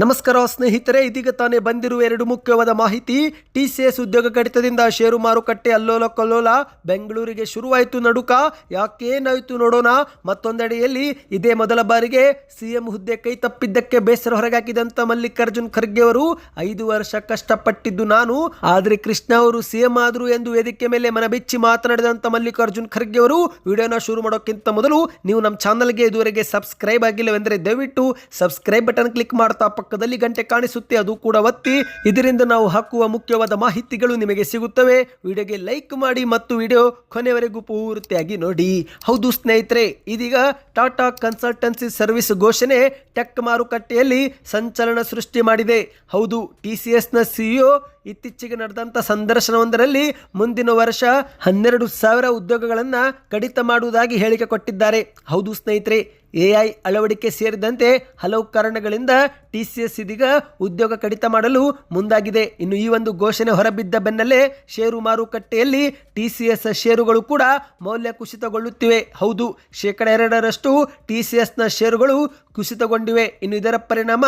ನಮಸ್ಕಾರ ಸ್ನೇಹಿತರೆ, ಇದೀಗ ತಾನೇ ಬಂದಿರುವ ಎರಡು ಮುಖ್ಯವಾದ ಮಾಹಿತಿ. ಟಿ ಸಿ ಎಸ್ ಉದ್ಯೋಗ ಕಡಿತದಿಂದ ಷೇರು ಮಾರುಕಟ್ಟೆ ಅಲ್ಲೋಲ ಕಲ್ಲೋಲ, ಬೆಂಗಳೂರಿಗೆ ಶುರುವಾಯಿತು ನಡುಕ. ಯಾಕೇನಾಯಿತು ನೋಡೋಣ, ಮತ್ತೊಂದೆಡೆಯಲ್ಲಿ ಇದೇ ಮೊದಲ ಬಾರಿಗೆ ಸಿಎಂ ಹುದ್ದೆ ಕೈ ತಪ್ಪಿದ್ದಕ್ಕೆ ಬೇಸರ ಹೊರಗಾಕಿದಂತ ಮಲ್ಲಿಕಾರ್ಜುನ್ ಖರ್ಗೆ ಅವರು ಐದು ವರ್ಷ ಕಷ್ಟಪಟ್ಟಿದ್ದು ನಾನು. ಆದರೆ ಕೃಷ್ಣ ಅವರು ಸಿಎಂ ಆದರು ಎಂದು ವೇದಿಕೆ ಮೇಲೆ ಮನಬಿಚ್ಚಿ ಮಾತನಾಡಿದಂತ ಮಲ್ಲಿಕಾರ್ಜುನ್ ಖರ್ಗೆ ಅವರು, ವಿಡಿಯೋನ ಶುರು ಮಾಡೋಕ್ಕಿಂತ ಮೊದಲು ನೀವು ನಮ್ಮ ಚಾನಲ್ಗೆ ಇದುವರೆಗೆ ಸಬ್ಸ್ಕ್ರೈಬ್ ಆಗಿಲ್ಲವೆಂದರೆ ದಯವಿಟ್ಟು ಸಬ್ಸ್ಕ್ರೈಬ್ ಬಟನ್ ಕ್ಲಿಕ್ ಮಾಡ್ತಾ ಪಕ್ಕದಲ್ಲಿ ಗಂಟೆ ಕಾಣಿಸುತ್ತೆ, ಅದು ಕೂಡ ಒತ್ತಿ. ಇದರಿಂದ ನಾವು ಹಾಕುವ ಮುಖ್ಯವಾದ ಮಾಹಿತಿಗಳು ನಿಮಗೆ ಸಿಗುತ್ತವೆ. ವಿಡಿಯೋಗೆ ಲೈಕ್ ಮಾಡಿ ಮತ್ತು ವಿಡಿಯೋ ಕೊನೆವರೆಗೂ ಪೂರ್ತಿಯಾಗಿ ನೋಡಿ. ಹೌದು ಸ್ನೇಹಿತರೆ, ಇದೀಗ ಟಾಟಾ ಕನ್ಸಲ್ಟೆನ್ಸಿ ಸರ್ವಿಸ್ ಘೋಷಣೆ ಟೆಕ್ ಮಾರುಕಟ್ಟೆಯಲ್ಲಿ ಸಂಚಲನ ಸೃಷ್ಟಿ ಮಾಡಿದೆ. ಹೌದು, ಟಿ ಸಿ ಎಸ್ನ ಸಿಇಒ ಇತ್ತೀಚೆಗೆ ನಡೆದಂಥ ಸಂದರ್ಶನವೊಂದರಲ್ಲಿ ಮುಂದಿನ ವರ್ಷ ಹನ್ನೆರಡು ಸಾವಿರ ಉದ್ಯೋಗಗಳನ್ನು ಕಡಿತ ಮಾಡುವುದಾಗಿ ಹೇಳಿಕೆ ಕೊಟ್ಟಿದ್ದಾರೆ. ಹೌದು ಸ್ನೇಹಿತರೆ ಎಐ ಅಳವಡಿಕೆ ಸೇರಿದಂತೆ ಹಲವು ಕಾರಣಗಳಿಂದ ಟಿಸಿಎಸ್ ಇದೀಗ ಉದ್ಯೋಗ ಕಡಿತ ಮಾಡಲು ಮುಂದಾಗಿದೆ. ಇನ್ನು ಈ ಒಂದು ಘೋಷಣೆ ಹೊರಬಿದ್ದ ಬೆನ್ನಲ್ಲೇ ಷೇರು ಮಾರುಕಟ್ಟೆಯಲ್ಲಿ ಟಿಸಿಎಸ್ ಷೇರುಗಳು ಕೂಡ ಮೌಲ್ಯ ಕುಸಿತಗೊಳ್ಳುತ್ತಿವೆ ಹೌದು, ಶೇಕಡ ಎರಡರಷ್ಟು ಟಿಸಿಎಸ್ನ ಷೇರುಗಳು ಕುಸಿತಗೊಂಡಿವೆ. ಇನ್ನು ಇದರ ಪರಿಣಾಮ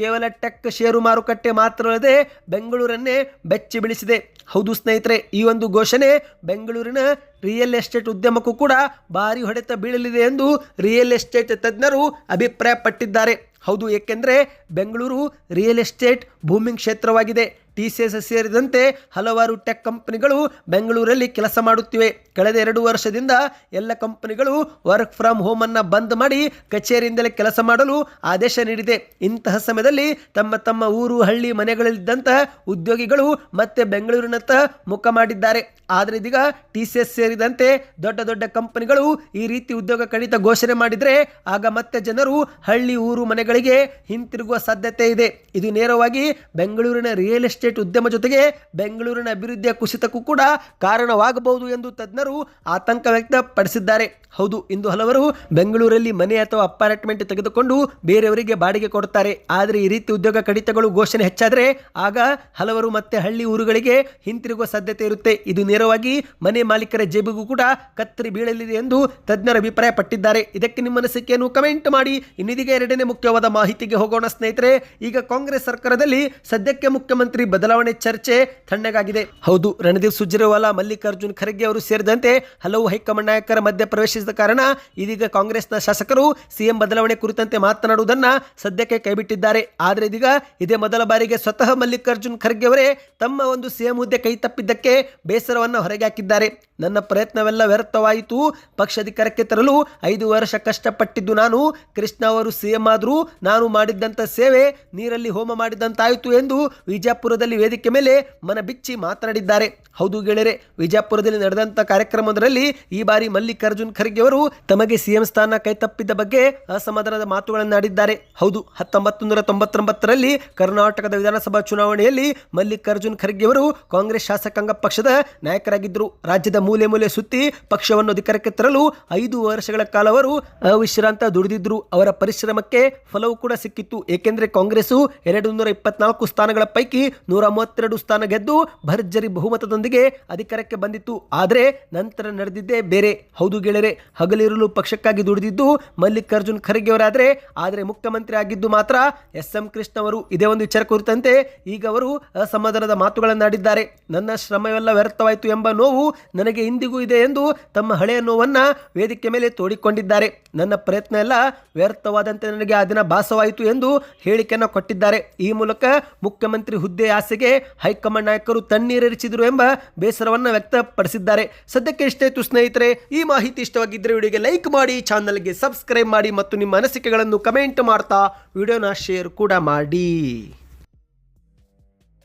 ಕೇವಲ ಟೆಕ್ ಷೇರು ಮಾರುಕಟ್ಟೆ ಮಾತ್ರವಲ್ಲದೆ ಬೆಂಗಳೂರನ್ನೇ ಬೆಚ್ಚಿ ಬೀಳಿಸಿದೆ. ಹೌದು ಸ್ನೇಹಿತರೆ, ಈ ಒಂದು ಘೋಷಣೆ ಬೆಂಗಳೂರಿನ ರಿಯಲ್ ಎಸ್ಟೇಟ್ ಉದ್ಯಮಕ್ಕೂ ಕೂಡ ಭಾರಿ ಹೊಡೆತ ಬೀಳಲಿದೆ ಎಂದು ರಿಯಲ್ ಎಸ್ಟೇಟ್ ತಜ್ಞರು ಅಭಿಪ್ರಾಯಪಟ್ಟಿದ್ದಾರೆ. ಹೌದು, ಏಕೆಂದರೆ ಬೆಂಗಳೂರು ರಿಯಲ್ ಎಸ್ಟೇಟ್ ಭೂಮಿ ಕ್ಷೇತ್ರವಾಗಿದೆ. ಟಿ ಸಿ ಎಸ್ ಸೇರಿದಂತೆ ಹಲವಾರು ಟೆಕ್ ಕಂಪನಿಗಳು ಬೆಂಗಳೂರಲ್ಲಿ ಕೆಲಸ ಮಾಡುತ್ತಿವೆ. ಕಳೆದ ಎರಡು ವರ್ಷದಿಂದ ಎಲ್ಲ ಕಂಪನಿಗಳು ವರ್ಕ್ ಫ್ರಮ್ ಹೋಮ್ ಅನ್ನು ಬಂದ್ ಮಾಡಿ ಕಚೇರಿಯಿಂದಲೇ ಕೆಲಸ ಮಾಡಲು ಆದೇಶ ನೀಡಿದೆ. ಇಂತಹ ಸಮಯದಲ್ಲಿ ತಮ್ಮ ತಮ್ಮ ಊರು, ಹಳ್ಳಿ ಮನೆಗಳಲ್ಲಿದ್ದಂತಹ ಉದ್ಯೋಗಿಗಳು ಮತ್ತೆ ಬೆಂಗಳೂರಿನತ್ತ ಮುಖ ಮಾಡಿದ್ದಾರೆ. ಆದರೆ ಇದೀಗ ಟಿ ಸಿ ಎಸ್ ಸೇರಿದಂತೆ ದೊಡ್ಡ ದೊಡ್ಡ ಕಂಪನಿಗಳು ಈ ರೀತಿ ಉದ್ಯೋಗ ಕಡಿತ ಘೋಷಣೆ ಮಾಡಿದರೆ ಆಗ ಮತ್ತೆ ಜನರು ಹಳ್ಳಿ, ಊರು, ಮನೆಗಳಿಗೆ ಹಿಂತಿರುಗುವ ಸಾಧ್ಯತೆ ಇದೆ. ಇದು ನೇರವಾಗಿ ಬೆಂಗಳೂರಿನ ರಿಯಲ್ ಎಸ್ಟೇಟ್ ಉದ್ಯಮ ಜೊತೆಗೆ ಬೆಂಗಳೂರಿನ ಅಭಿವೃದ್ಧಿಯ ಕುಸಿತಕ್ಕೂ ಕೂಡ ಕಾರಣವಾಗಬಹುದು ಎಂದು ತಜ್ಞರು ಆತಂಕ ವ್ಯಕ್ತಪಡಿಸಿದ್ದಾರೆ. ಹೌದು, ಇಂದು ಹಲವರು ಬೆಂಗಳೂರಲ್ಲಿ ಮನೆ ಅಥವಾ ಅಪಾರ್ಟ್ಮೆಂಟ್ ತೆಗೆದುಕೊಂಡು ಬೇರೆಯವರಿಗೆ ಬಾಡಿಗೆ ಕೊಡುತ್ತಾರೆ. ಆದರೆ ಈ ರೀತಿ ಉದ್ಯೋಗ ಕಡಿತಗಳು ಘೋಷಣೆ ಹೆಚ್ಚಾದರೆ ಆಗ ಹಲವರು ಮತ್ತೆ ಹಳ್ಳಿ ಊರುಗಳಿಗೆ ಹಿಂತಿರುಗುವ ಸಾಧ್ಯತೆ ಇರುತ್ತೆ. ಇದು ನೇರವಾಗಿ ಮನೆ ಮಾಲೀಕರ ಜೇಬಿಗೂ ಕೂಡ ಕತ್ತರಿ ಬೀಳಲಿದೆ ಎಂದು ತಜ್ಞರ ಅಭಿಪ್ರಾಯ ಪಟ್ಟಿದ್ದಾರೆ ಇದಕ್ಕೆ ನಿಮ್ಮ ಅನಿಸಿಕೆಯನ್ನು ಕಮೆಂಟ್ ಮಾಡಿ. ಇನ್ನಿದೀಗ ಎರಡನೇ ಮುಖ್ಯವಾದ ಮಾಹಿತಿಗೆ ಹೋಗೋಣ ಸ್ನೇಹಿತರೆ. ಈಗ ಕಾಂಗ್ರೆಸ್ ಸರ್ಕಾರದಲ್ಲಿ ಸದ್ಯಕ್ಕೆ ಮುಖ್ಯಮಂತ್ರಿ ಬದಲಾವಣೆ ಚರ್ಚೆ ತಣ್ಣಗಾಗಿದೆ. ಹೌದು ರಣದೀಪ್ ಸುರ್ಜೇವಾಲಾ, ಮಲ್ಲಿಕಾರ್ಜುನ್ ಖರ್ಗೆ ಅವರು ಸೇರಿದಂತೆ ಹಲವು ಹೈಕಮಾಂಡ್ ನಾಯಕರ ಮಧ್ಯ ಪ್ರವೇಶಿಸಿದ ಕಾರಣ ಇದೀಗ ಕಾಂಗ್ರೆಸ್ನ ಶಾಸಕರು ಸಿಎಂ ಬದಲಾವಣೆ ಕುರಿತಂತೆ ಮಾತನಾಡುವುದನ್ನು ಸದ್ಯಕ್ಕೆ ಕೈಬಿಟ್ಟಿದ್ದಾರೆ. ಆದರೆ ಇದೀಗ ಇದೇ ಮೊದಲ ಬಾರಿಗೆ ಸ್ವತಃ ಮಲ್ಲಿಕಾರ್ಜುನ್ ಖರ್ಗೆ ಅವರೇ ತಮ್ಮ ಒಂದು ಸಿಎಂ ಹುದ್ದೆ ಕೈ ತಪ್ಪಿದ್ದಕ್ಕೆ ಬೇಸರವನ್ನು ಹೊರಗೆ ಹಾಕಿದ್ದಾರೆ. ನನ್ನ ಪ್ರಯತ್ನವೆಲ್ಲ ವ್ಯರ್ಥವಾಯಿತು. ಪಕ್ಷಾಧಿಕಾರಕ್ಕೆ ತರಲು ಐದು ವರ್ಷ ಕಷ್ಟಪಟ್ಟಿದ್ದು ನಾನು. ಕೃಷ್ಣ ಅವರು ಸಿಎಂ ಆದರೂ ನಾನು ಮಾಡಿದ್ದಂಥ ಸೇವೆ ನೀರಲ್ಲಿ ಹೋಮ ಮಾಡಿದಂತಾಯಿತು ಎಂದು ವಿಜಯಪುರದಲ್ಲಿ ವೇದಿಕೆ ಮೇಲೆ ಮನ ಬಿಚ್ಚಿ ಮಾತನಾಡಿದ್ದಾರೆ. ಹೌದು ಗೆಳೆಯರೆ ವಿಜಯಪುರದಲ್ಲಿ ನಡೆದಂಥ ಕಾರ್ಯಕ್ರಮದಲ್ಲಿ ಈ ಬಾರಿ ಮಲ್ಲಿಕಾರ್ಜುನ್ ಖರ್ಗೆ ಅವರು ತಮಗೆ ಸಿಎಂ ಸ್ಥಾನ ಕೈತಪ್ಪಿದ್ದ ಬಗ್ಗೆ ಅಸಮಾಧಾನದ ಮಾತುಗಳನ್ನಾಡಿದ್ದಾರೆ. ಹೌದು ಹತ್ತೊಂಬತ್ತು ನೂರ ತೊಂಬತ್ತೊಂಬತ್ತರಲ್ಲಿ ಕರ್ನಾಟಕದ ವಿಧಾನಸಭಾ ಚುನಾವಣೆಯಲ್ಲಿ ಮಲ್ಲಿಕಾರ್ಜುನ್ ಖರ್ಗೆ ಅವರು ಕಾಂಗ್ರೆಸ್ ಶಾಸಕಾಂಗ ಪಕ್ಷದ ನಾಯಕರಾಗಿದ್ದರು. ರಾಜ್ಯದ ಮೂಲೆ ಮೂಲೆ ಸುತ್ತಿ ಪಕ್ಷವನ್ನು ಅಧಿಕಾರಕ್ಕೆ ತರಲು ಐದು ವರ್ಷಗಳ ಕಾಲ ಅವರು ಅವಿಶ್ರಾಂತ ದುಡಿದಿದ್ರು. ಅವರ ಪರಿಶ್ರಮಕ್ಕೆ ಫಲವು ಕೂಡ ಸಿಕ್ಕಿತ್ತು. ಏಕೆಂದರೆ ಕಾಂಗ್ರೆಸ್ಸು ಎರಡು ನೂರ ಇಪ್ಪತ್ನಾಲ್ಕು ಸ್ಥಾನಗಳ ಪೈಕಿ ನೂರ ಮೂವತ್ತೆರಡು ಸ್ಥಾನ ಗೆದ್ದು ಭರ್ಜರಿ ಬಹುಮತದೊಂದಿಗೆ ಅಧಿಕಾರಕ್ಕೆ ಬಂದಿತ್ತು. ಆದರೆ ನಂತರ ನಡೆದಿದ್ದೇ ಬೇರೆ. ಹೌದು ಗೆಳೆಯರೆ ಹಗಲಿರಲು ಪಕ್ಷಕ್ಕಾಗಿ ದುಡಿದಿದ್ದು ಮಲ್ಲಿಕಾರ್ಜುನ್ ಖರ್ಗೆ ಅವರಾದರೆ ಆದರೆ ಮುಖ್ಯಮಂತ್ರಿ ಆಗಿದ್ದು ಮಾತ್ರ ಎಸ್ ಎಂ ಕೃಷ್ಣ ಅವರು ಇದೇ ಒಂದು ವಿಚಾರ ಕುರಿತಂತೆ ಈಗ ಅವರು ಅಸಮಾಧಾನದ ಮಾತುಗಳನ್ನಾಡಿದ್ದಾರೆ. ನನ್ನ ಶ್ರಮವೆಲ್ಲ ವ್ಯರ್ಥವಾಯಿತು ಎಂಬ ನೋವು ನನಗೆ ಇಂದಿಗೂ ಇದೆ ಎಂದು ತಮ್ಮ ಹಳೆಯ ನೋವನ್ನು ವೇದಿಕೆ ಮೇಲೆ ತೋಡಿಕೊಂಡಿದ್ದಾರೆ. ನನ್ನ ಪ್ರಯತ್ನ ಎಲ್ಲ ವ್ಯರ್ಥವಾದಂತೆ ನನಗೆ ಆ ದಿನ ಭಾಸವಾಯಿತು ಎಂದು ಹೇಳಿಕೆಯನ್ನು ಕೊಟ್ಟಿದ್ದಾರೆ. ಈ ಮೂಲಕ ಮುಖ್ಯಮಂತ್ರಿ ಹುದ್ದೆ ಆಸೆಗೆ ಹೈಕಮಾಂಡ್ ನಾಯಕರು ತಣ್ಣೀರೆರಿಸಿದರು ಎಂಬ ಬೇಸರವನ್ನು ವ್ಯಕ್ತಪಡಿಸಿದ್ದಾರೆ. ಸದ್ಯಕ್ಕೆ ಇಷ್ಟಾಯಿತು ಸ್ನೇಹಿತರೆ, ಈ ಮಾಹಿತಿ ಇಷ್ಟವಾಗಿದ್ದರೆ ವಿಡಿಯೋಗೆ ಲೈಕ್ ಮಾಡಿ, ಚಾನಲ್ಗೆ ಸಬ್ಸ್ಕ್ರೈಬ್ ಮಾಡಿ ಮತ್ತು ನಿಮ್ಮ ಅನಿಸಿಕೆಗಳನ್ನು ಕಮೆಂಟ್ ಮಾಡ್ತಾ ವಿಡಿಯೋನ ಶೇರ್ ಕೂಡ ಮಾಡಿ.